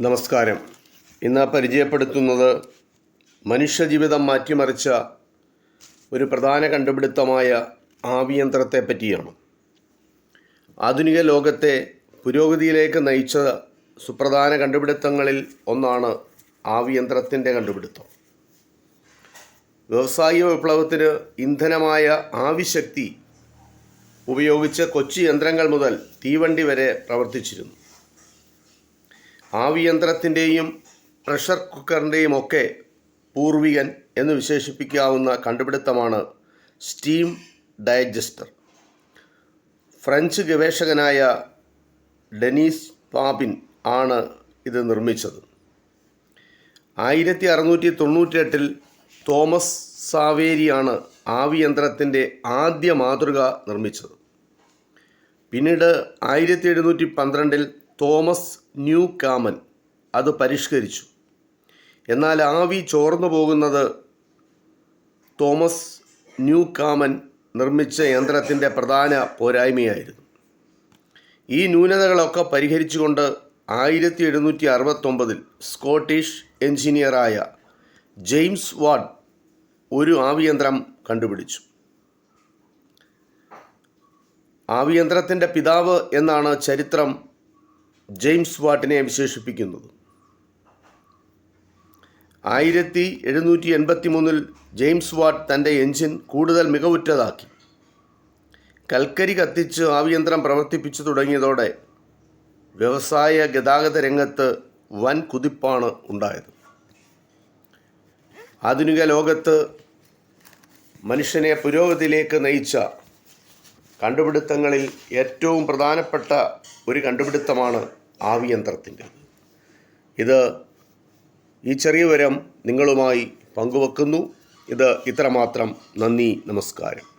നമസ്കാരം. ഇന്ന് പരിചയപ്പെടുത്തുന്നത് മനുഷ്യജീവിതം മാറ്റിമറിച്ച ഒരു പ്രധാന കണ്ടുപിടുത്തമായ ആവിയന്ത്രത്തെ പറ്റിയാണ്. ആധുനിക ലോകത്തെ പുരോഗതിയിലേക്ക് നയിച്ച സുപ്രധാന കണ്ടുപിടുത്തങ്ങളിൽ ഒന്നാണ് ആവിയന്ത്രത്തിന്റെ കണ്ടുപിടുത്തം. വ്യവസായിക വിപ്ലവത്തിന് ഇന്ധനമായ ആവിശക്തി ഉപയോഗിച്ച് കൊച്ചി യന്ത്രങ്ങൾ മുതൽ തീവണ്ടി വരെ പ്രവർത്തിച്ചിരുന്നു. ആവിയന്ത്രത്തിന്റെയും പ്രഷർ കുക്കറിന്റെയും ഒക്കെ പൂർവികൻ എന്ന് വിശേഷിപ്പിക്കാവുന്ന കണ്ടുപിടുത്തമാണ് സ്റ്റീം ഡയജസ്റ്റർ ഫ്രഞ്ച് ഗവേഷകനായ ഡെനീസ് പാബിൻ ആണ് ഇത് നിർമ്മിച്ചത്. ആയിരത്തി അറുന്നൂറ്റി തൊണ്ണൂറ്റെട്ടിൽ തോമസ് സാവേരിയാണ് ആവിയന്ത്രത്തിന്റെ ആദ്യ മാതൃക നിർമ്മിച്ചത്. പിന്നീട് ആയിരത്തി എഴുന്നൂറ്റി പന്ത്രണ്ടിൽ തോമസ് ന്യൂ കാമൻ അത് പരിഷ്കരിച്ചു. എന്നാൽ ആവി ചോർന്നു പോകുന്നത് തോമസ് ന്യൂ കാമൻ നിർമ്മിച്ച യന്ത്രത്തിന്റെ പ്രധാന പോരായ്മയായിരുന്നു. ഈ ന്യൂനതകളൊക്കെ പരിഹരിച്ചുകൊണ്ട് ആയിരത്തി എഴുന്നൂറ്റി അറുപത്തൊമ്പതിൽ സ്കോട്ടിഷ് എഞ്ചിനീയറായ ജെയിംസ് വാഡ് ഒരു ആവിയന്ത്രം കണ്ടുപിടിച്ചു. ആവിയന്ത്രത്തിന്റെ പിതാവ് എന്നാണ് ചരിത്രം ജെയിംസ് വാട്ടിനെ വിശേഷിപ്പിക്കുന്നത് ആയിരത്തി എഴുന്നൂറ്റി എൺപത്തി മൂന്നിൽ ജെയിംസ് വാട്ട് തന്റെ എഞ്ചിൻ കൂടുതൽ മികവുറ്റതാക്കി. കൽക്കരി കത്തിച്ച് ആവിയന്ത്രം പ്രവർത്തിപ്പിച്ചു തുടങ്ങിയതോടെ വ്യവസായ ഗതാഗത രംഗത്ത് വൻ കുതിപ്പാണ് ഉണ്ടായത്. ആധുനിക ലോകത്ത് മനുഷ്യനെ പുരോഗതിയിലേക്ക് നയിച്ച കണ്ടുപിടുത്തങ്ങളിൽ ഏറ്റവും പ്രധാനപ്പെട്ട ഒരു കണ്ടുപിടുത്തമാണ് ആവിയന്ത്രത്തിന്റെ. ഇത് ഈ ചെറിയ വരം നിങ്ങളുമായി പങ്കുവെക്കുന്നു. ഇത് ഇത്രമാത്രം. നന്ദി നമസ്കാരം.